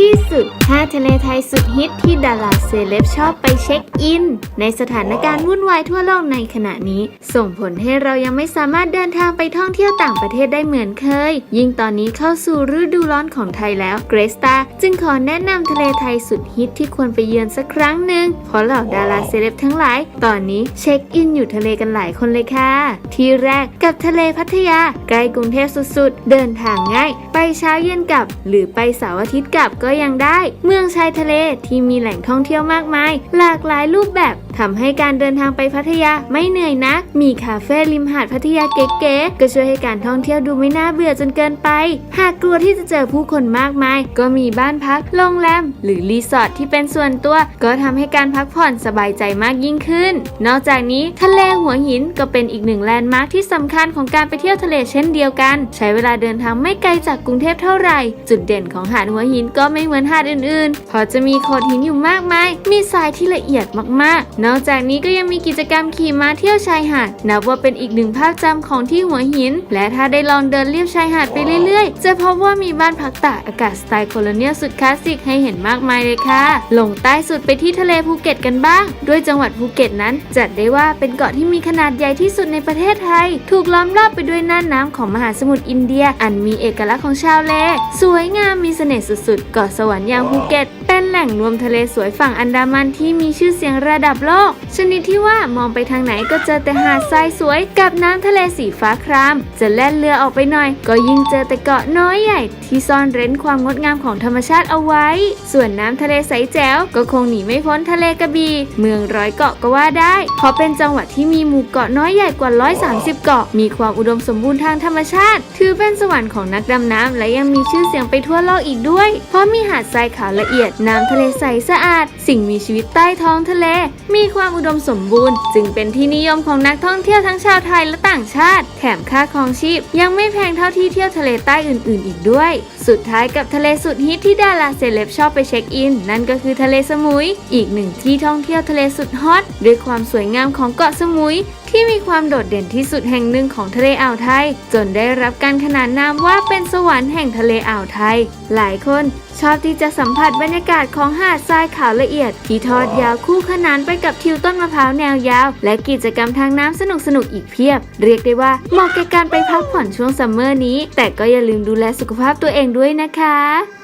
ที่สุด 5 ทะเลไทยสุดฮิตที่ดาราเซเลบชอบไปเช็คอิน ในสถานการณ์วุ่นวายทั่วโลกในขณะนี้ ส่งผลให้เรายังไม่สามารถเดินทางไปท่องเที่ยวต่างประเทศได้เหมือนเคย ยิ่งตอนนี้เข้าสู่ฤดูร้อนของไทยแล้ว เกรสตาจึงขอแนะนำทะเลไทยสุดฮิตที่ควรไปเยือนสักครั้งหนึ่งเพราะเหล่าดาราเซเลบทั้งหลาย ตอนนี้เช็คอินอยู่ทะเลกันหลายคนเลยค่ะ ที่แรกกับทะเลพัทยาใกล้กรุงเทพสุดๆ เดินทางง่าย ไปเช้าเย็นกลับ หรือไปเสาร์อาทิตย์กลับก็ยังได้ เมืองชายทะเลที่มีแหล่งท่องเที่ยวมากมาย หลากหลายรูปแบบ ทำให้การเดินทางไปพัทยาไม่เหนื่อยนัก มีคาเฟ่ริมหาดพัทยาเก๋ๆก็ช่วยให้การท่องเที่ยวดูไม่น่าเบื่อจนเกินไป หากกลัวที่จะเจอผู้คนมากมาย ก็มีบ้านพักโรงแรมหรือรีสอร์ทที่เป็นส่วนตัว ก็ทำให้การพักผ่อนสบายใจมากยิ่งขึ้น นอกจากนี้ทะเลหัวหินก็เป็นอีกหนึ่งแลนด์มาร์คที่สำคัญของการไปเที่ยวทะเลเช่นเดียวกัน ใช้เวลาเดินทางไม่ไกลจากกรุงเทพเท่าไหร่ จุดเด่นของหาดหัวหินก็ไม่เหมือนหาดอื่นๆเพราะจะมีโขดหินอยู่มากมาย มีทรายที่ละเอียดมากๆนอกจากนี้ก็ยังมีกิจกรรมขี่ม้าเที่ยวชายหาด นับว่าเป็นอีกหนึ่งภาพจำของที่หัวหิน และถ้าได้ลองเดินเลียบชายหาดไปเรื่อยๆ จะพบว่ามีบ้านพักตากอากาศสไตล์โคลเนียลสุดคลาสสิกให้เห็นมากมายเลยค่ะลงใต้สุดไปที่ทะเลภูเก็ตกันบ้าง ด้วยจังหวัดภูเก็ตนั้น จัดได้ว่าเป็นเกาะที่มีขนาดใหญ่ที่สุดในประเทศไทย ถูกล้อมรอบไปด้วยน่านน้ำของมหาสมุทรอินเดีย อันมีเอกลักษณ์ของชาวเล สวยงามมีเสน่ห์สุดๆเกาะสวรรค์ยางภูเก็ต เป็นแหล่งรวมทะเลสวยฝั่งอันดามันที่มีชื่อเสียงระดับโลก ชนิดที่ว่ามองไปทางไหนก็เจอแต่หาดทรายสวย กับน้ำทะเลสีฟ้าคราม จะแล่นเรือออกไปหน่อย ก็ยิ่งเจอแต่เกาะน้อยใหญ่ ที่ซ่อนเร้นความงดงามของธรรมชาติเอาไว้ ส่วนน้ำทะเลใสแจ๋วก็คงหนีไม่พ้นทะเลกระบี่เมืองร้อยเกาะก็ว่าได้ เพราะเป็นจังหวัดที่มีหมู่เกาะน้อยใหญ่กว่า 130 เกาะ มีความอุดมสมบูรณ์ทางธรรมชาติ ถือเป็นสวรรค์ของนักดำน้ำและยังมีชื่อเสียงไปทั่วโลกอีกด้วย เพราะมีหาดทรายขาวละเอียดน้ำทะเลใสสะอาด สิ่งมีชีวิตใต้ท้องทะเล มีความอุดมสมบูรณ์ จึงเป็นที่นิยมของนักท่องเที่ยวทั้งชาวไทยและต่างชาติ แถมค่าครองชีพ ยังไม่แพงเท่าที่เที่ยวทะเลใต้อื่น ๆ อีกด้วย สุดท้ายกับทะเลสุดฮิตที่ดาราเซเลบชอบไปเช็คอิน นั่นก็คือทะเลสมุย อีกหนึ่งที่ท่องเที่ยวทะเลสุดฮอตด้วยความสวยงามของเกาะสมุยที่มีความโดดเด่นที่สุดแห่งหนึ่งของทะเลอ่าวไทย จนได้รับการขนานนามว่าเป็นสวรรค์แห่งทะเลอ่าวไทย หลายคนชอบที่จะสัมผัสบรรยากาศาศของหาดทรายขาวละเอียด ที่ทอดยาวคู่ขนานไปกับทิวต้นมะพร้าวแนวยาว และกิจกรรมทางน้ำสนุกสนุกอีกเพียบ เรียกได้ว่าเหมาะแก่การไปพักผ่อนช่วงซัมเมอร์นี้ แต่ก็อย่าลืมดูแลสุขภาพตัวเองด้วยนะคะ